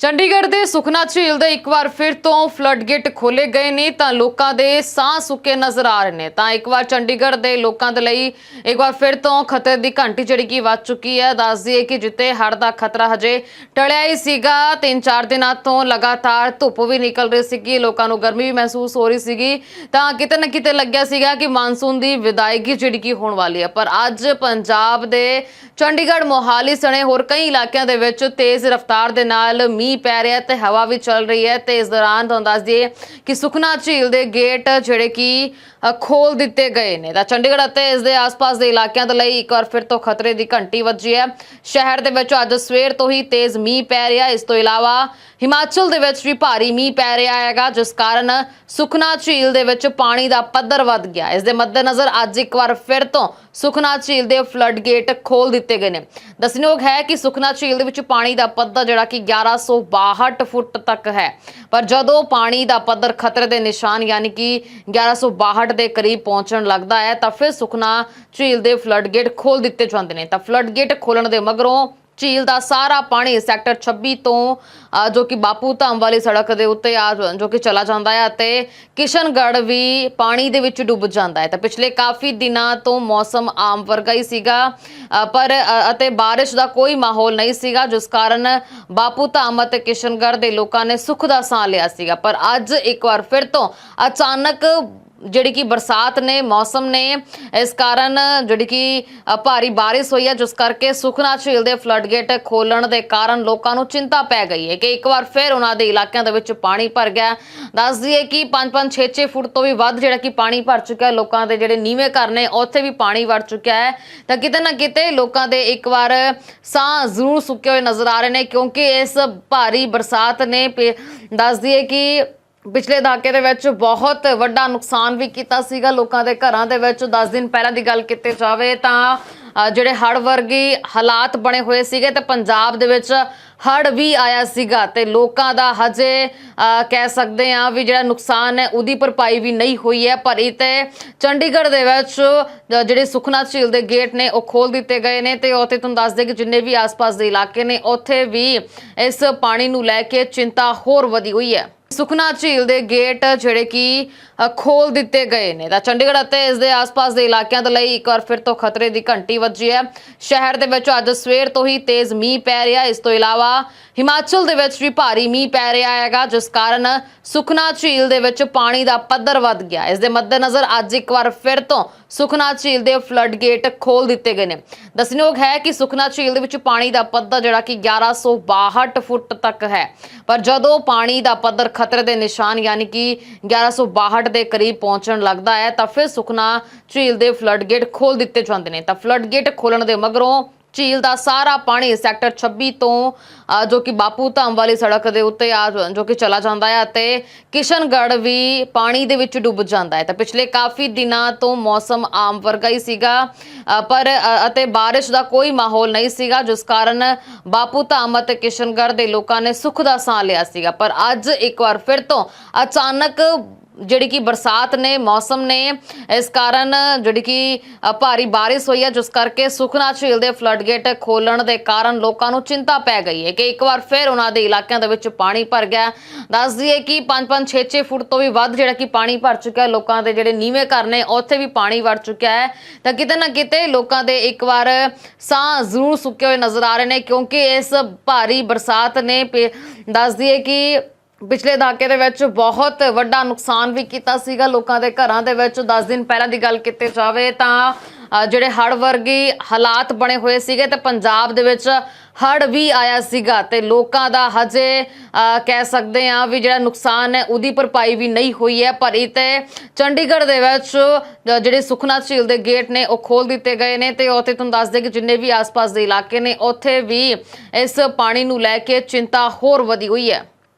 ਚੰਡੀਗੜ੍ਹ ਦੇ ਸੁਖਨਾ ਝੀਲ ਦੇ ਇੱਕ ਵਾਰ ਫਿਰ ਤੋਂ ਫਲੱਡ ਗੇਟ ਖੋਲੇ ਗਏ ਨੇ, ਤਾਂ ਲੋਕਾਂ ਦੇ ਸਾਹ ਸੁੱਕੇ ਨਜ਼ਰ ਆ ਰਹੇ ਨੇ। ਤਾਂ ਇੱਕ ਵਾਰ ਚੰਡੀਗੜ੍ਹ ਦੇ ਲੋਕਾਂ ਦੇ ਲਈ ਇੱਕ ਵਾਰ ਫਿਰ ਤੋਂ ਖਤਰੇ ਦੀ ਘੰਟੀ ਜਿਹੜੀ ਕਿ ਵੱਜ ਚੁੱਕੀ ਹੈ। ਦੱਸ ਦਈਏ ਕਿ ਜਿੱਤੇ ਹੜ੍ਹ ਦਾ ਖਤਰਾ ਹਜੇ ਟਲਿਆ ਹੀ ਸੀਗਾ, ਤਿੰਨ ਚਾਰ ਦਿਨਾਂ ਤੋਂ ਲਗਾਤਾਰ ਧੁੱਪ ਵੀ ਨਿਕਲ ਰਹੀ ਸੀਗੀ, ਲੋਕਾਂ ਨੂੰ ਗਰਮੀ ਵੀ ਮਹਿਸੂਸ ਹੋ ਰਹੀ ਸੀਗੀ। ਤਾਂ ਕਿਤੇ ਨਾ ਕਿਤੇ ਲੱਗਿਆ ਸੀਗਾ ਕਿ ਮਾਨਸੂਨ ਦੀ ਵਿਦਾਇਗੀ ਜਿਹੜੀ ਕਿ ਹੋਣ ਵਾਲੀ ਹੈ। ਪਰ ਅੱਜ ਪੰਜਾਬ ਦੇ ਚੰਡੀਗੜ੍ਹ ਮੋਹਾਲੀ ਸਣੇ ਹੋਰ ਕਈ ਇਲਾਕਿਆਂ ਦੇ ਵਿੱਚ ਤੇਜ਼ ਰਫ਼ਤਾਰ ਦੇ ਨਾਲ ਮੀਂਹ ਪੈ ਰਿਹਾ ਤੇ ਹਵਾ ਵੀ ਚੱਲ ਰਹੀ ਹੈ ਤੇ ਇਸ ਦੌਰਾਨ ਤੁਹਾਨੂੰ ਦੱਸ ਦਈਏ ਕਿ ਸੁਖਨਾ ਝੀਲ ਦੇ ਗੇਟ ਜਿਹੜੇ ਕਿ ਖੋਲ ਦਿੱਤੇ ਗਏ ਨੇ। ਤਾਂ ਚੰਡੀਗੜ੍ਹ ਅਤੇ ਇਸ ਦੇ ਆਸ-ਪਾਸ ਦੇ ਇਲਾਕਿਆਂ ਦੇ ਲਈ ਇੱਕ ਵਾਰ ਫਿਰ ਤੋਂ ਖਤਰੇ ਦੀ ਘੰਟੀ ਵੱਜੀ ਹੈ। ਸ਼ਹਿਰ ਦੇ ਵਿੱਚ ਅੱਜ ਸਵੇਰ ਤੋਂ ਹੀ ਤੇਜ਼ ਮੀਂਹ ਪੈ ਰਿਹਾ ਇਸ ਤੋਂ ਇਲਾਵਾ ਹਿਮਾਚਲ ਦੇ ਵਿੱਚ ਵੀ ਭਾਰੀ ਮੀਂਹ ਪੈ ਰਿਹਾ ਹੈਗਾ, ਜਿਸ ਕਾਰਨ ਸੁਖਨਾ ਝੀਲ ਦੇ ਵਿੱਚ ਪਾਣੀ ਦਾ ਪੱਧਰ ਵੱਧ ਗਿਆ ਇਸ ਦੇ ਮੱਦੇਨਜ਼ਰ ਅੱਜ ਇੱਕ ਵਾਰ ਫਿਰ ਤੋਂ ਸੁਖਨਾ ਝੀਲ ਦੇ ਫਲੱਡ ਗੇਟ ਖੋਲ ਦਿੱਤੇ ਗਏ ਨੇ। ਦੱਸਣਯੋਗ ਹੈ ਕਿ ਸੁਖਨਾ ਝੀਲ ਦੇ ਵਿੱਚ ਪਾਣੀ ਦਾ ਪੱਧਰ ਜਿਹੜਾ ਕਿ 1162 ਫੁੱਟ ਤੱਕ ਹੈ। ਪਰ ਜਦੋਂ ਪਾਣੀ ਦਾ ਪੱਧਰ ਖਤਰੇ ਦੇ ਨਿਸ਼ਾਨ ਯਾਨੀ ਕਿ 1162 ਦੇ ਕਰੀਬ ਪਹੁੰਚਣ ਲੱਗਦਾ ਹੈ, ਤਾਂ ਫਿਰ ਸੁਖਨਾ ਝੀਲ ਦੇ ਫਲੱਡ ਗੇਟ ਖੋਲ ਦਿੱਤੇ ਜਾਂਦੇ ਨੇ। ਤਾਂ ਫਲੱਡ ਗੇਟ ਖੋਲਣ ਦੇ ਮਗਰੋਂ ਝੀਲ ਦਾ ਸਾਰਾ ਪਾਣੀ ਸੈਕਟਰ 26 ਤੋਂ ਜੋ ਕਿ ਬਾਪੂ ਧਾਮ ਵਾਲੀ ਸੜਕ ਦੇ ਉੱਤੇ ਆ ਜੋ ਕਿ ਚਲਾ ਜਾਂਦਾ ਹੈ ਅਤੇ ਕਿਸ਼ਨਗੜ੍ਹ ਵੀ ਪਾਣੀ ਦੇ ਵਿੱਚ ਡੁੱਬ ਜਾਂਦਾ ਹੈ। ਤਾਂ ਪਿਛਲੇ ਕਾਫੀ ਦਿਨਾਂ ਤੋਂ ਮੌਸਮ ਆਮ ਵਰਗਾ ਹੀ ਸੀਗਾ ਪਰ ਅਤੇ ਬਾਰਿਸ਼ ਦਾ ਕੋਈ ਮਾਹੌਲ ਨਹੀਂ ਸੀਗਾ, ਜਿਸ ਕਾਰਨ ਬਾਪੂ ਧਾਮ ਅਤੇ ਕਿਸ਼ਨਗੜ੍ਹ ਦੇ ਲੋਕਾਂ ਨੇ ਸੁੱਖ ਦਾ ਸਾਹ ਲਿਆ ਸੀਗਾ। ਪਰ ਅੱਜ ਇੱਕ ਵਾਰ ਫਿਰ ਤੋਂ ਅਚਾਨਕ ਜਿਹੜੀ ਕਿ ਬਰਸਾਤ ਨੇ, ਮੌਸਮ ਨੇ, ਇਸ ਕਾਰਨ ਜਿਹੜੀ ਕਿ ਭਾਰੀ ਬਾਰਿਸ਼ ਹੋਈ ਹੈ, ਜਿਸ ਕਰਕੇ ਸੁਖਨਾ ਝੀਲ ਦੇ ਫਲੱਡ ਗੇਟ ਖੋਲਣ ਦੇ ਕਾਰਨ ਲੋਕਾਂ ਨੂੰ ਚਿੰਤਾ ਪੈ ਗਈ ਹੈ ਕਿ ਇੱਕ ਵਾਰ ਫਿਰ ਉਹਨਾਂ ਦੇ ਇਲਾਕਿਆਂ ਦੇ ਵਿੱਚ ਪਾਣੀ ਭਰ ਗਿਆ ਦੱਸ ਦਈਏ ਕਿ 5-5 6-6 ਫੁੱਟ ਤੋਂ ਵੀ ਵੱਧ ਜਿਹੜਾ ਕਿ ਪਾਣੀ ਭਰ ਚੁੱਕਿਆ ਲੋਕਾਂ ਦੇ ਜਿਹੜੇ ਨੀਵੇਂ ਘਰ ਨੇ, ਉੱਥੇ ਵੀ ਪਾਣੀ ਵੜ ਚੁੱਕਿਆ ਹੈ। ਤਾਂ ਕਿਤੇ ਨਾ ਕਿਤੇ ਲੋਕਾਂ ਦੇ ਇੱਕ ਵਾਰ ਸਾਹ ਜ਼ਰੂਰ ਸੁੱਕੇ ਹੋਏ ਨਜ਼ਰ ਆ ਰਹੇ ਨੇ, ਕਿਉਂਕਿ ਇਸ ਭਾਰੀ ਬਰਸਾਤ ਨੇ ਪੇ- ਦੱਸ ਦਈਏ ਕਿ ਪਿਛਲੇ ਦਹਾਕੇ ਦੇ ਵਿੱਚ ਬਹੁਤ ਵੱਡਾ ਨੁਕਸਾਨ ਵੀ ਕੀਤਾ ਸੀਗਾ। ਲੋਕਾਂ ਦੇ ਘਰਾਂ ਦੇ ਵਿੱਚ 10 ਦਿਨ ਪਹਿਲਾਂ ਦੀ ਗੱਲ ਕੀਤੀ ਜਾਵੇ ਤਾਂ ਜਿਹੜੇ ਹੜ੍ਹ ਵਰਗੀ ਹਾਲਾਤ ਬਣੇ ਹੋਏ ਸੀਗੇ ਤੇ ਪੰਜਾਬ ਦੇ ਵਿੱਚ ਹੜ੍ਹ ਵੀ ਆਇਆ ਸੀਗਾ ਤੇ ਲੋਕਾਂ ਦਾ ਹਜੇ ਕਹਿ ਸਕਦੇ ਆ ਵੀ ਜਿਹੜਾ ਨੁਕਸਾਨ ਹੈ ਉਹਦੀ ਭਰਪਾਈ ਵੀ ਨਹੀਂ ਹੋਈ ਹੈ। ਪਰ ਇਹ ਤੇ ਚੰਡੀਗੜ੍ਹ ਦੇ ਵਿੱਚ ਜਿਹੜੇ ਸੁਖਨਾ ਝੀਲ ਦੇ ਗੇਟ ਨੇ ਉਹ ਖੋਲ ਦਿੱਤੇ ਗਏ ਨੇ ਤੇ ਉੱਥੇ ਤੁਹਾਨੂੰ ਦੱਸ ਦੇ ਕਿ ਜਿੰਨੇ ਵੀ ਆਸ-ਪਾਸ ਦੇ ਇਲਾਕੇ ਨੇ, ਉੱਥੇ ਵੀ ਇਸ ਪਾਣੀ ਨੂੰ ਲੈ ਕੇ ਚਿੰਤਾ ਹੋਰ ਵਧੀ ਹੋਈ ਹੈ। ਸੁਖਨਾ ਝੀਲ ਦੇ ਗੇਟ ਜਿਹੜੇ ਕਿ ਖੋਲ ਦਿੱਤੇ ਗਏ ਨੇ। ਤਾਂ ਚੰਡੀਗੜ੍ਹ ਅਤੇ ਇਸ ਦੇ ਆਸ-ਪਾਸ ਦੇ ਇਲਾਕਿਆਂ ਦੇ ਲਈ ਇੱਕ ਵਾਰ ਫਿਰ ਤੋਂ ਖਤਰੇ ਦੀ ਘੰਟੀ ਵੱਜੀ ਹੈ। ਸ਼ਹਿਰ ਦੇ ਵਿੱਚ ਅੱਜ ਸਵੇਰ ਤੋਂ ਹੀ ਤੇਜ਼ ਮੀਂਹ ਪੈ ਰਿਹਾ ਇਸ ਤੋਂ ਇਲਾਵਾ ਹਿਮਾਚਲ ਦੇ ਵਿੱਚ ਵੀ ਭਾਰੀ ਮੀਂਹ ਪੈ ਰਿਹਾ ਹੈਗਾ, ਜਿਸ ਕਾਰਨ ਸੁਖਨਾ ਝੀਲ ਦੇ ਵਿੱਚ ਪਾਣੀ ਦਾ ਪੱਧਰ ਵੱਧ ਗਿਆ। ਇਸ ਦੇ ਮੱਦੇਨਜ਼ਰ ਅੱਜ ਇੱਕ ਵਾਰ ਫਿਰ ਤੋਂ ਸੁਖਨਾ ਝੀਲ ਦੇ ਫਲੱਡ ਗੇਟ ਖੋਲ ਦਿੱਤੇ ਗਏ ਨੇ। ਦੱਸਣਯੋਗ ਹੈ ਕਿ ਸੁਖਨਾ ਝੀਲ ਦੇ ਵਿੱਚ ਪਾਣੀ ਦਾ ਪੱਧਰ ਜਿਹੜਾ ਕਿ 1162 ਫੁੱਟ ਤੱਕ ਹੈ। ਪਰ ਜਦੋਂ ਪਾਣੀ ਦਾ ਪੱਧਰ ਖਤਰੇ ਦੇ ਨਿਸ਼ਾਨ ਯਾਨੀ ਕਿ 1162 ਦੇ ਕਰੀਬ ਪਹੁੰਚਣ ਲੱਗਦਾ ਹੈ, ਤਾਂ ਫਿਰ ਸੁਖਨਾ ਝੀਲ ਦੇ ਫਲੱਡ ਗੇਟ ਖੋਲ ਦਿੱਤੇ ਜਾਂਦੇ ਨੇ। ਤਾਂ ਫਲੱਡ ਗੇਟ ਖੋਲਣ ਦੇ ਮਗਰੋਂ ਝੀਲ ਦਾ ਸਾਰਾ ਪਾਣੀ ਸੈਕਟਰ 26 ਤੋਂ ਜੋ ਕਿ ਬਾਪੂ ਧਾਮ ਵਾਲੀ ਸੜਕ ਦੇ ਉੱਤੇ ਆ, ਜੋ ਕਿ ਚਲਾ ਜਾਂਦਾ ਹੈ ਅਤੇ ਕਿਸ਼ਨਗੜ੍ਹ ਵੀ ਪਾਣੀ ਦੇ ਵਿੱਚ ਡੁੱਬ ਜਾਂਦਾ ਹੈ। ਤਾਂ ਪਿਛਲੇ ਕਾਫੀ ਦਿਨਾਂ ਤੋਂ ਮੌਸਮ ਆਮ ਵਰਗਾ ਹੀ ਸੀਗਾ ਪਰ ਅਤੇ ਬਾਰਿਸ਼ ਦਾ ਕੋਈ ਮਾਹੌਲ ਨਹੀਂ ਸੀਗਾ, ਜਿਸ ਕਾਰਨ ਬਾਪੂ ਧਾਮ ਅਤੇ ਕਿਸ਼ਨਗੜ੍ਹ ਦੇ ਲੋਕਾਂ ਨੇ ਸੁੱਖ ਦਾ ਸਾਹ ਲਿਆ ਸੀਗਾ। ਪਰ ਅੱਜ ਇੱਕ ਵਾਰ ਫਿਰ ਤੋਂ ਅਚਾਨਕ ਜਿਹੜੀ ਕਿ ਬਰਸਾਤ ਨੇ, ਮੌਸਮ ਨੇ, ਇਸ ਕਾਰਨ ਜਿਹੜੀ ਕਿ ਭਾਰੀ ਬਾਰਿਸ਼ ਹੋਈ ਹੈ ਜਿਸ ਕਰਕੇ ਸੁਖਨਾ ਝੀਲ ਦੇ ਫਲੱਡ ਗੇਟ ਖੋਲਣ ਦੇ ਕਾਰਨ ਲੋਕਾਂ ਨੂੰ ਚਿੰਤਾ ਪੈ ਗਈ ਹੈ ਕਿ ਇੱਕ ਵਾਰ ਫਿਰ ਉਹਨਾਂ ਦੇ ਇਲਾਕਿਆਂ ਦੇ ਵਿੱਚ ਪਾਣੀ ਭਰ ਗਿਆ ਦੱਸ ਦਈਏ ਕਿ 5-5 6-6 ਫੁੱਟ ਤੋਂ ਵੀ ਵੱਧ ਜਿਹੜਾ ਕਿ ਪਾਣੀ ਭਰ ਚੁੱਕਿਆ ਲੋਕਾਂ ਦੇ ਜਿਹੜੇ ਨੀਵੇਂ ਘਰ ਨੇ, ਉੱਥੇ ਵੀ ਪਾਣੀ ਵੜ ਚੁੱਕਿਆ ਹੈ। ਤਾਂ ਕਿਤੇ ਨਾ ਕਿਤੇ ਲੋਕਾਂ ਦੇ ਇੱਕ ਵਾਰ ਸਾਹ ਜ਼ਰੂਰ ਸੁੱਕੇ ਹੋਏ ਨਜ਼ਰ ਆ ਰਹੇ ਨੇ, ਕਿਉਂਕਿ ਇਸ ਭਾਰੀ ਬਰਸਾਤ ਨੇ ਪੇ- ਦੱਸ ਦਈਏ ਕਿ ਪਿਛਲੇ ਦਹਾਕੇ ਦੇ ਵਿੱਚ ਬਹੁਤ ਵੱਡਾ ਨੁਕਸਾਨ ਵੀ ਕੀਤਾ ਸੀਗਾ ਲੋਕਾਂ ਦੇ ਘਰਾਂ ਦੇ ਵਿੱਚ। 10 ਦਿਨ ਪਹਿਲਾਂ ਦੀ ਗੱਲ ਕੀਤੀ ਜਾਵੇ ਤਾਂ ਜਿਹੜੇ ਹੜ੍ਹ ਵਰਗੀ ਹਾਲਾਤ ਬਣੇ ਹੋਏ ਸੀਗੇ ਤੇ ਪੰਜਾਬ ਦੇ ਵਿੱਚ ਹੜ੍ਹ ਵੀ ਆਇਆ ਸੀਗਾ ਤੇ ਲੋਕਾਂ ਦਾ ਹਜੇ ਕਹਿ ਸਕਦੇ ਆ ਵੀ ਜਿਹੜਾ ਨੁਕਸਾਨ ਹੈ ਉਹਦੀ ਭਰਪਾਈ ਵੀ ਨਹੀਂ ਹੋਈ ਹੈ। ਪਰ ਇਹ ਤੇ ਚੰਡੀਗੜ੍ਹ ਦੇ ਵਿੱਚ ਜਿਹੜੇ ਸੁਖਨਾ ਝੀਲ ਦੇ ਗੇਟ ਨੇ ਉਹ ਖੋਲ ਦਿੱਤੇ ਗਏ ਨੇ ਤੇ ਉੱਥੇ ਤੁਹਾਨੂੰ ਦੱਸ ਦੇ ਕਿ ਜਿੰਨੇ ਵੀ ਆਸ-ਪਾਸ ਦੇ ਇਲਾਕੇ ਨੇ, ਉੱਥੇ ਵੀ ਇਸ ਪਾਣੀ ਨੂੰ ਲੈ ਕੇ ਚਿੰਤਾ ਹੋਰ ਵਧੀ ਹੋਈ ਹੈ।